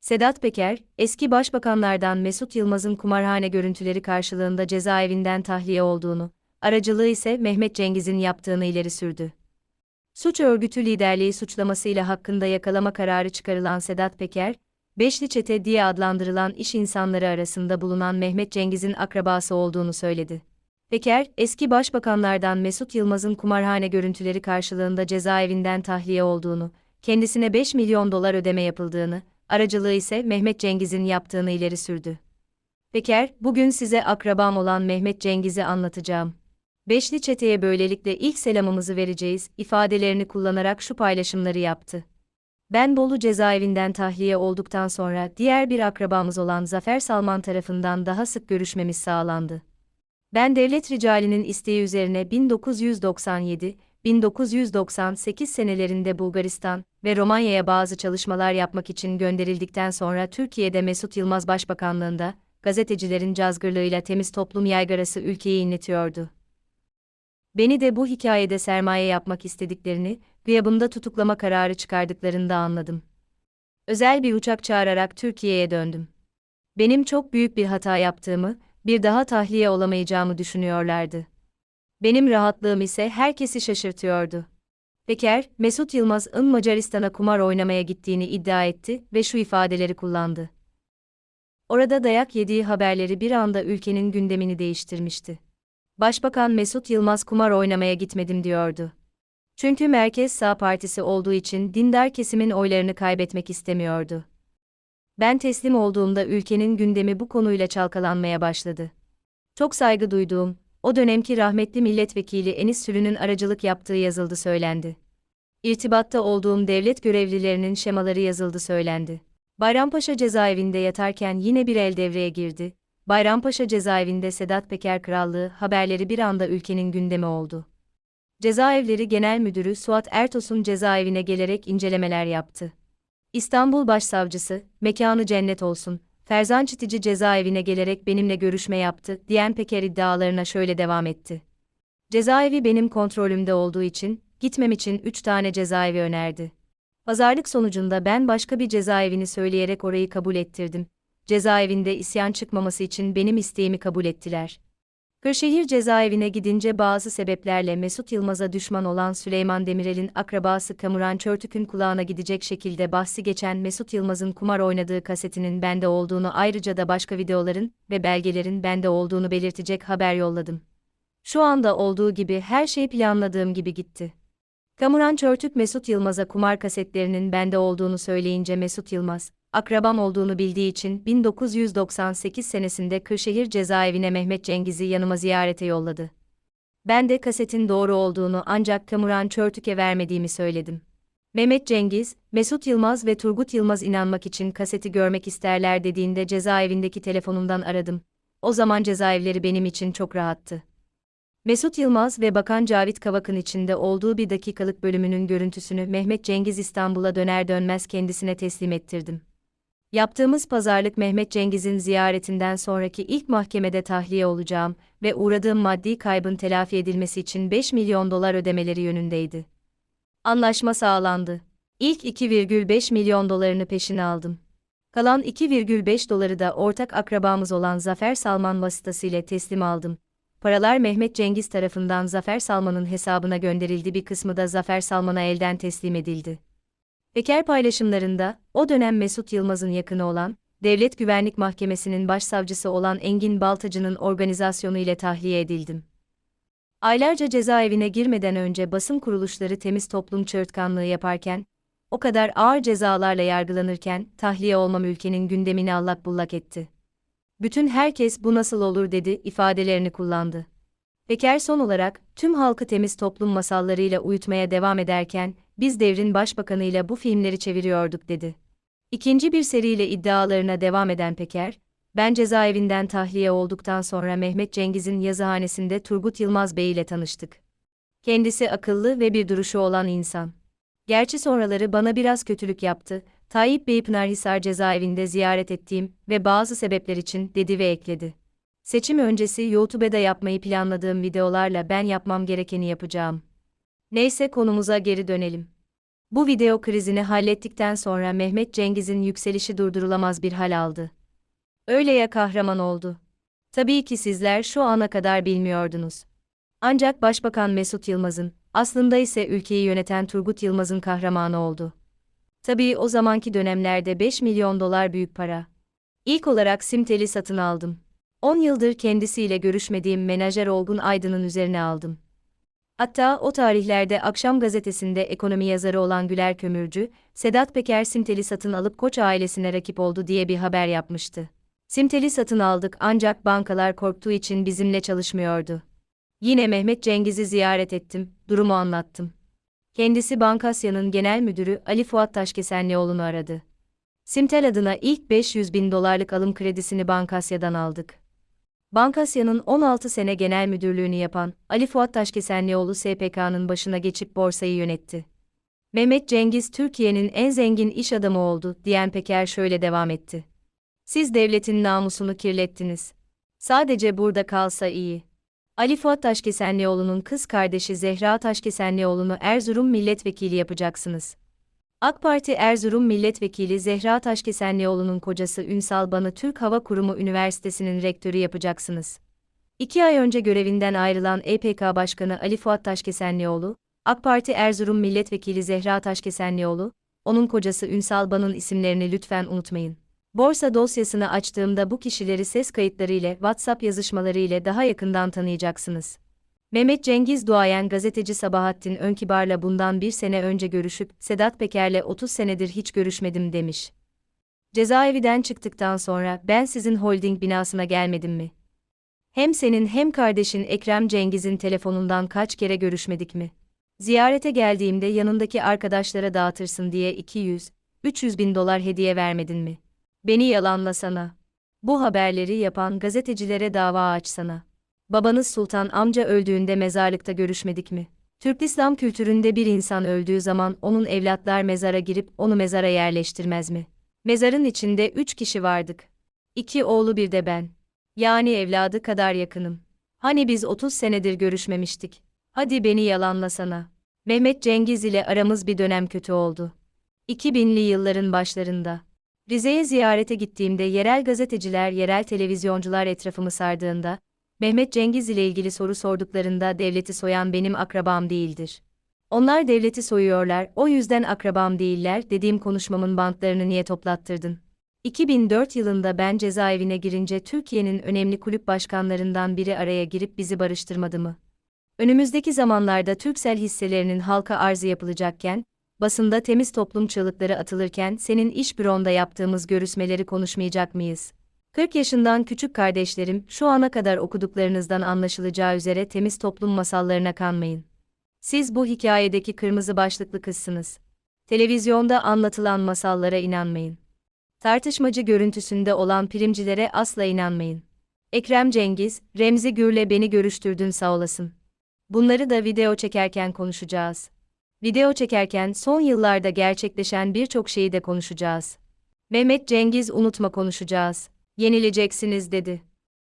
Sedat Peker, eski başbakanlardan Mesut Yılmaz'ın kumarhane görüntüleri karşılığında cezaevinden tahliye olduğunu, aracılığı ise Mehmet Cengiz'in yaptığını ileri sürdü. Suç örgütü liderliği suçlamasıyla hakkında yakalama kararı çıkarılan Sedat Peker, Beşli Çete diye adlandırılan iş insanları arasında bulunan Mehmet Cengiz'in akrabası olduğunu söyledi. Peker, eski başbakanlardan Mesut Yılmaz'ın kumarhane görüntüleri karşılığında cezaevinden tahliye olduğunu, kendisine 5 milyon dolar ödeme yapıldığını, aracılığı ise Mehmet Cengiz'in yaptığını ileri sürdü. Peker, bugün size akrabam olan Mehmet Cengiz'i anlatacağım. Beşli çeteye böylelikle ilk selamımızı vereceğiz, ifadelerini kullanarak şu paylaşımları yaptı. Ben Bolu cezaevinden tahliye olduktan sonra diğer bir akrabamız olan Zafer Salman tarafından daha sık görüşmemiz sağlandı. Ben devlet ricalinin isteği üzerine 1997, 1998 senelerinde Bulgaristan ve Romanya'ya bazı çalışmalar yapmak için gönderildikten sonra Türkiye'de Mesut Yılmaz Başbakanlığında, gazetecilerin cazgırlığıyla temiz toplum yaygarası ülkeyi inletiyordu. Beni de bu hikayede sermaye yapmak istediklerini, gıyabımda tutuklama kararı çıkardıklarında anladım. Özel bir uçak çağırarak Türkiye'ye döndüm. Benim çok büyük bir hata yaptığımı, bir daha tahliye olamayacağımı düşünüyorlardı. Benim rahatlığım ise herkesi şaşırtıyordu. Peker, Mesut Yılmaz'ın Macaristan'a kumar oynamaya gittiğini iddia etti ve şu ifadeleri kullandı. Orada dayak yediği haberleri bir anda ülkenin gündemini değiştirmişti. Başbakan Mesut Yılmaz kumar oynamaya gitmedim diyordu. Çünkü Merkez Sağ Partisi olduğu için dindar kesimin oylarını kaybetmek istemiyordu. Ben teslim olduğumda ülkenin gündemi bu konuyla çalkalanmaya başladı. Çok saygı duyduğum, o dönemki rahmetli milletvekili Enis Sürü'nün aracılık yaptığı yazıldı söylendi. İrtibatta olduğum devlet görevlilerinin şemaları yazıldı söylendi. Bayrampaşa cezaevinde yatarken yine bir el devreye girdi. Bayrampaşa cezaevinde Sedat Peker Krallığı haberleri bir anda ülkenin gündemi oldu. Cezaevleri Genel Müdürü Suat Ertos'un cezaevine gelerek incelemeler yaptı. İstanbul Başsavcısı, mekanı cennet olsun, Ferzan Çitici cezaevine gelerek benimle görüşme yaptı, diyen Peker iddialarına şöyle devam etti. Cezaevi benim kontrolümde olduğu için, gitmem için üç tane cezaevi önerdi. Pazarlık sonucunda ben başka bir cezaevini söyleyerek orayı kabul ettirdim. Cezaevinde isyan çıkmaması için benim isteğimi kabul ettiler. Kırşehir cezaevine gidince bazı sebeplerle Mesut Yılmaz'a düşman olan Süleyman Demirel'in akrabası Kamuran Çörtük'ün kulağına gidecek şekilde bahsi geçen Mesut Yılmaz'ın kumar oynadığı kasetinin bende olduğunu ayrıca da başka videoların ve belgelerin bende olduğunu belirtecek haber yolladım. Şu anda olduğu gibi her şey planladığım gibi gitti. Kamuran Çörtük Mesut Yılmaz'a kumar kasetlerinin bende olduğunu söyleyince Mesut Yılmaz, akrabam olduğunu bildiği için 1998 senesinde Kırşehir cezaevine Mehmet Cengiz'i yanıma ziyarete yolladı. Ben de kasetin doğru olduğunu ancak Kamuran Çörtük'e vermediğimi söyledim. Mehmet Cengiz, Mesut Yılmaz ve Turgut Yılmaz inanmak için kaseti görmek isterler dediğinde cezaevindeki telefonumdan aradım. O zaman cezaevleri benim için çok rahattı. Mesut Yılmaz ve Bakan Cavit Kavak'ın içinde olduğu bir dakikalık bölümünün görüntüsünü Mehmet Cengiz İstanbul'a döner dönmez kendisine teslim ettirdim. Yaptığımız pazarlık Mehmet Cengiz'in ziyaretinden sonraki ilk mahkemede tahliye olacağım ve uğradığım maddi kaybın telafi edilmesi için 5 milyon dolar ödemeleri yönündeydi. Anlaşma sağlandı. İlk 2,5 milyon dolarını peşine aldım. Kalan 2,5 doları da ortak akrabamız olan Zafer Salman vasıtasıyla teslim aldım. Paralar Mehmet Cengiz tarafından Zafer Salman'ın hesabına gönderildi bir kısmı da Zafer Salman'a elden teslim edildi. Peker paylaşımlarında, o dönem Mesut Yılmaz'ın yakını olan, Devlet Güvenlik Mahkemesi'nin başsavcısı olan Engin Baltacı'nın organizasyonu ile tahliye edildim. Aylarca cezaevine girmeden önce basın kuruluşları temiz toplum çığırtkanlığı yaparken, o kadar ağır cezalarla yargılanırken tahliye olmam ülkenin gündemini allak bullak etti. Bütün herkes bu nasıl olur dedi ifadelerini kullandı. Peker son olarak tüm halkı temiz toplum masallarıyla uyutmaya devam ederken biz devrin başbakanıyla bu filmleri çeviriyorduk dedi. İkinci bir seriyle iddialarına devam eden Peker, ben cezaevinden tahliye olduktan sonra Mehmet Cengiz'in yazıhanesinde Turgut Yılmaz Bey ile tanıştık. Kendisi akıllı ve bir duruşu olan insan. Gerçi sonraları bana biraz kötülük yaptı, Tayyip Bey Pınarhisar cezaevinde ziyaret ettiğim ve bazı sebepler için dedi ve ekledi. Seçim öncesi YouTube'da yapmayı planladığım videolarla ben yapmam gerekeni yapacağım. Neyse konumuza geri dönelim. Bu video krizini hallettikten sonra Mehmet Cengiz'in yükselişi durdurulamaz bir hal aldı. Öyle ya kahraman oldu. Tabii ki sizler şu ana kadar bilmiyordunuz. Ancak Başbakan Mesut Yılmaz'ın, aslında ise ülkeyi yöneten Turgut Yılmaz'ın kahramanı oldu. Tabii o zamanki dönemlerde 5 milyon dolar büyük para. İlk olarak Simtel'i satın aldım. 10 yıldır kendisiyle görüşmediğim menajer Olgun Aydın'ın üzerine aldım. Hatta o tarihlerde Akşam gazetesinde ekonomi yazarı olan Güler Kömürcü, Sedat Peker Simtel'i satın alıp Koç ailesine rakip oldu diye bir haber yapmıştı. Simtel'i satın aldık ancak bankalar korktuğu için bizimle çalışmıyordu. Yine Mehmet Cengiz'i ziyaret ettim, durumu anlattım. Kendisi Bankasya'nın genel müdürü Ali Fuat Taşkesenlioğlu'nu aradı. Simtel adına ilk 500 bin dolarlık alım kredisini Bankasya'dan aldık. Bankasya'nın 16 sene genel müdürlüğünü yapan Ali Fuat Taşkesenlioğlu SPK'nın başına geçip borsayı yönetti. Mehmet Cengiz Türkiye'nin en zengin iş adamı oldu diyen Peker şöyle devam etti. Siz devletin namusunu kirlettiniz. Sadece burada kalsa iyi. Ali Fuat Taşkesenlioğlu'nun kız kardeşi Zehra Taşkesenlioğlu'nu Erzurum milletvekili yapacaksınız. AK Parti Erzurum Milletvekili Zehra Taşkesenlioğlu'nun kocası Ünsal Ban'ı Türk Hava Kurumu Üniversitesi'nin rektörü yapacaksınız. İki ay önce görevinden ayrılan EPK Başkanı Ali Fuat Taşkesenlioğlu, AK Parti Erzurum Milletvekili Zehra Taşkesenlioğlu, onun kocası Ünsal Ban'ın isimlerini lütfen unutmayın. Borsa dosyasını açtığımda bu kişileri ses kayıtları ile WhatsApp yazışmaları ile daha yakından tanıyacaksınız. Mehmet Cengiz Duayen gazeteci Sabahattin Önkibar'la bundan bir sene önce görüşüp Sedat Peker'le 30 senedir hiç görüşmedim demiş. Cezaevinden çıktıktan sonra ben sizin holding binasına gelmedim mi? Hem senin hem kardeşin Ekrem Cengiz'in telefonundan kaç kere görüşmedik mi? Ziyarete geldiğimde yanındaki arkadaşlara dağıtırsın diye 200, 300 bin dolar hediye vermedin mi? Beni yalanlasana. Bu haberleri yapan gazetecilere dava açsana. Babanız Sultan amca öldüğünde mezarlıkta görüşmedik mi? Türk İslam kültüründe bir insan öldüğü zaman onun evlatlar mezara girip onu mezara yerleştirmez mi? Mezarın içinde üç kişi vardık. İki oğlu bir de ben. Yani evladı kadar yakınım. Hani biz 30 senedir görüşmemiştik. Hadi beni yalanlasana. Mehmet Cengiz ile aramız bir dönem kötü oldu. 2000'li yılların başlarında. Rize'ye ziyarete gittiğimde yerel gazeteciler, yerel televizyoncular etrafımı sardığında, Mehmet Cengiz ile ilgili soru sorduklarında devleti soyan benim akrabam değildir. Onlar devleti soyuyorlar, o yüzden akrabam değiller dediğim konuşmamın bantlarını niye toplattırdın? 2004 yılında ben cezaevine girince Türkiye'nin önemli kulüp başkanlarından biri araya girip bizi barıştırmadı mı? Önümüzdeki zamanlarda Türksel hisselerinin halka arzı yapılacakken, basında temiz toplum çığlıkları atılırken senin iş büronda yaptığımız görüşmeleri konuşmayacak mıyız? 40 yaşından küçük kardeşlerim, şu ana kadar okuduklarınızdan anlaşılacağı üzere temiz toplum masallarına kanmayın. Siz bu hikayedeki kırmızı başlıklı kızsınız. Televizyonda anlatılan masallara inanmayın. Tartışmacı görüntüsünde olan primcilere asla inanmayın. Ekrem Cengiz, Remzi Gür'le beni görüştürdün sağ olasın. Bunları da video çekerken konuşacağız. Video çekerken son yıllarda gerçekleşen birçok şeyi de konuşacağız. Mehmet Cengiz unutma konuşacağız. Yenileceksiniz dedi.